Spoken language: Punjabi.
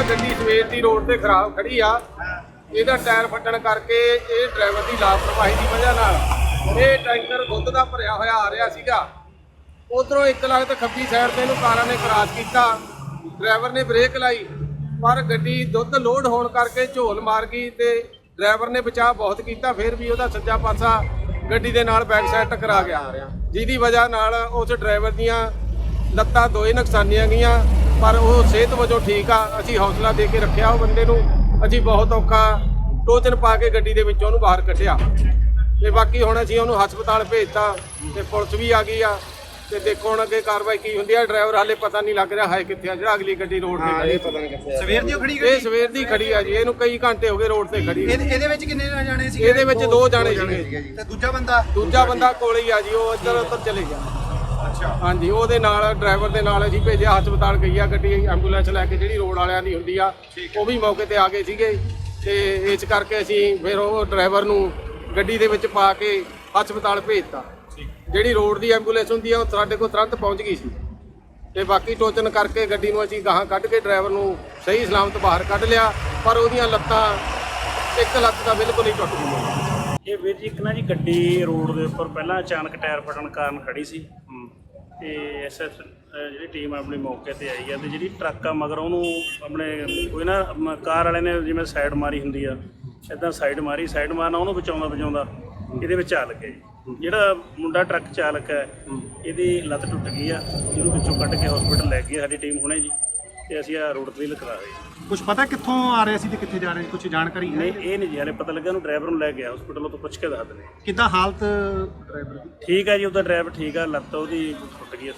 ਆ, ਗੱਡੀ ਸਵੇਰ ਦੀ ਰੋਡ ਤੇ ਖਰਾਬ ਖੜੀ ਆ। ਇਹਦਾ ਟਾਇਰ ਫਟਣ ਕਰਕੇ ਇਹ ਡਰਾਈਵਰ ਦੀ ਲਾਪਰਵਾਹੀ ਦੀ ਵਜ੍ਹਾ ਨਾਲ ਇਹ ਟੈਂਕਰ ਦੁੱਧ ਦਾ ਭਰਿਆ ਹੋਇਆ ਆ ਰਿਹਾ ਸੀਗਾ। ਉਧਰੋਂ ਇੱਕ ਲੱਖ ਖੱਬੀ ਸਾਈਡ ਤੇ ਇਹਨੂੰ ਕਾਰਾਂ ਨੇ ਕ੍ਰਾਸ ਕੀਤਾ। ਡਰਾਈਵਰ ਨੇ ਬ੍ਰੇਕ ਲਾਈ, ਪਰ ਗੱਡੀ ਦੁੱਧ ਲੋਡ ਹੋਣ ਕਰਕੇ ਝੋਲ ਮਾਰ ਗਈ ਤੇ ਡਰਾਈਵਰ ਨੇ ਬਚਾਅ ਬਹੁਤ ਕੀਤਾ, ਫਿਰ ਵੀ ਉਹਦਾ ਸੱਜਾ ਪਾਸਾ ਗੱਡੀ ਦੇ ਨਾਲ ਬੈਕ ਸਾਈਡ ਟਕਰਾ ਗਿਆ। ਜਿਹਦੀ ਵਜ੍ਹਾ ਨਾਲ ਉਸ ਡਰਾਈਵਰ ਦੀਆਂ ਲੱਤਾਂ ਦੋਏ ਨੁਕਸਾਨੀਆਂ ਗਈਆਂ। ਪਰ ਉਹ ਸਿਹਤ ਵਜੋਂ ਠੀਕ ਆ ਅਸੀਂ ਹੌਸਲਾ ਦੇ ਕੇ ਰੱਖਿਆ ਉਹ ਬੰਦੇ ਨੂੰ। ਅਸੀਂ ਬਹੁਤ ਔਖਾ ਟੋਚਨ ਪਾ ਕੇ ਗੱਡੀ ਦੇ ਵਿੱਚੋਂ ਉਹਨੂੰ ਬਾਹਰ ਕੱਢਿਆ। ਤੇ ਬਾਕੀ ਹੁਣ ਅਸੀਂ ਉਹਨੂੰ ਹਸਪਤਾਲ ਭੇਜਤਾ ਤੇ ਪੁਲਿਸ ਵੀ ਆ ਗਈ ਆ। ਤੇ ਦੇਖੋ ਹੁਣ ਅੱਗੇ ਕਾਰਵਾਈ ਕੀ ਹੁੰਦੀ ਆ। ਡਰਾਈਵਰ ਹਾਲੇ ਪਤਾ ਨਹੀਂ ਲੱਗ ਰਿਹਾ ਹੈ ਕਿੱਥੇ ਆ ਜਿਹੜਾ ਅਗਲੀ ਗੱਡੀ ਰੋਡ ਤੇ ਖੜੀ ਪਤਾ ਨਹੀਂ ਕਿੱਥੇ ਸਵੇਰ ਦੀ ਖੜੀ ਇਹ ਸਵੇਰ ਦੀ ਖੜੀ ਆ ਜੀ ਇਹਨੂੰ ਕਈ ਘੰਟੇ ਹੋ ਗਏ ਰੋਡ ਤੇ ਖੜੀ ਇਹਦੇ ਇਹਦੇ ਵਿੱਚ ਕਿੰਨੇ ਜਾਣੇ ਸੀ ਇਹਦੇ ਵਿੱਚ ਦੋ ਜਾਣੇ ਸੀਗੇ। ਤੇ ਦੂਜਾ ਬੰਦਾ? ਦੂਜਾ ਬੰਦਾ ਕੋਲੇ ਹੀ ਆ ਜੀ ਉਹ ਇੱਧਰ ਉੱਧਰ ਚਲੇ ਗਿਆ। ਹਾਂਜੀ ਉਹਦੇ ਨਾਲ ਡਰਾਈਵਰ ਦੇ ਨਾਲ ਅਸੀਂ ਭੇਜਿਆ ਹਸਪਤਾਲ ਗਈ ਆ ਗੱਡੀ ਐਂਬੂਲੈਂਸ ਲੈ ਕੇ ਜਿਹੜੀ ਰੋਡ ਵਾਲਿਆਂ ਦੀ ਹੁੰਦੀ ਆ ਉਹ ਵੀ ਮੌਕੇ ਤੇ ਆ ਗਏ ਸੀਗੇ। ਤੇ ਇਸ ਕਰਕੇ ਅਸੀਂ ਫਿਰ ਉਹ ਡਰਾਈਵਰ ਨੂੰ ਗੱਡੀ ਦੇ ਵਿੱਚ ਪਾ ਕੇ ਹਸਪਤਾਲ ਭੇਜਤਾ। ਜਿਹੜੀ ਰੋਡ ਦੀ ਐਂਬੂਲੈਂਸ ਹੁੰਦੀ ਆ ਉਹ ਸਾਡੇ ਕੋਲ ਤੁਰੰਤ ਪਹੁੰਚ ਗਈ ਸੀ। ਤੇ ਬਾਕੀ ਟੋਚਨ ਕਰਕੇ ਗੱਡੀ ਨੂੰ ਅਸੀਂ ਗਾਹਾਂ ਕੱਢ ਕੇ ਡਰਾਈਵਰ ਨੂੰ ਸਹੀ ਸਲਾਮਤ ਬਾਹਰ ਕੱਢ ਲਿਆ ਪਰ ਉਹਦੀਆਂ ਲੱਤਾਂ ਇੱਕ ਲੱਤ ਤਾਂ ਬਿਲਕੁਲ ਹੀ ਟੁੱਟ ਗਈ ਇਹ ਵੀਰ ਜੀ ਇੱਕ ਨਾ ਜੀ ਗੱਡੀ ਰੋਡ ਦੇ ਉੱਪਰ ਪਹਿਲਾਂ ਅਚਾਨਕ ਟਾਇਰ ਫਟਣ ਕਾਰਨ ਖੜੀ ਸੀ। ਤੇ ਐਸਐਸ ਜਿਹੜੀ ਟੀਮ ਆਪਣੀ ਮੌਕੇ ਤੇ ਆਈ ਆ ਤੇ ਜਿਹੜੀ ਟਰੱਕ ਆ ਮਗਰ ਉਹਨੂੰ ਆਪਣੇ ਕੋਈ ਨਾ ਮ- ਕਾਰ ਵਾਲੇ ਨੇ ਜਿਵੇਂ ਸਾਈਡ ਮਾਰੀ ਹੁੰਦੀ ਆ ਇਦਾਂ ਸਾਈਡ ਮਾਰੀ ਸਾਈਡ ਮਾਰਨਾ ਉਹਨੂੰ ਬਚਾਉਂਦਾ ਬਚਾਉਂਦਾ ਇਹਦੇ ਵਿੱਚ ਆ ਲੱਗੇ। ਜਿਹੜਾ ਮੁੰਡਾ ਟਰੱਕ ਚਾਲਕ ਹੈ ਇਹਦੀ ਲੱਤ ਟੁੱਟ ਗਈ ਆ ਜਿਹਨੂੰ ਵਿੱਚੋਂ ਕੱਢ ਕੇ ਹਸਪੀਟਲ ਲੈ ਗਈ ਆ ਸਾਡੀ ਟੀਮ ਹੁਣੇ ਜੀ। ਤੇ ਅਸੀਂ ਆ ਰੋਡ ਤੇ ਲਕਰਾ ਰਹੇ ਕੁਝ ਪਤਾ ਕਿੱਥੋਂ ਆ ਰਹੇ ਸੀ ਤੇ ਕਿੱਥੇ ਜਾ ਰਹੇ ਕੁਝ ਜਾਣਕਾਰੀ ਹੈ? ਨਹੀਂ ਇਹ ਨਹੀਂ ਜੀ ਹਾਲੇ ਪਤਾ ਲੱਗਾ ਉਹਨੂੰ ਡਰਾਈਵਰ ਨੂੰ ਲੈ ਗਿਆ ਹਸਪੀਟਲ ਤੋਂ ਪੁੱਛ ਕੇ ਦੱਸ ਦਿੰਦੇ ਕਿੱਦਾਂ ਹਾਲਤ ਡਰਾਈਵਰ ਦੀ? ਠੀਕ ਹੈ ਜੀ ਉਹਦਾ ਡਰਾਈਵਰ ਠੀਕ ਆ ਲੱਤ ਉਹਦੀ ਟੁੱਟ ਗਈ ਆ।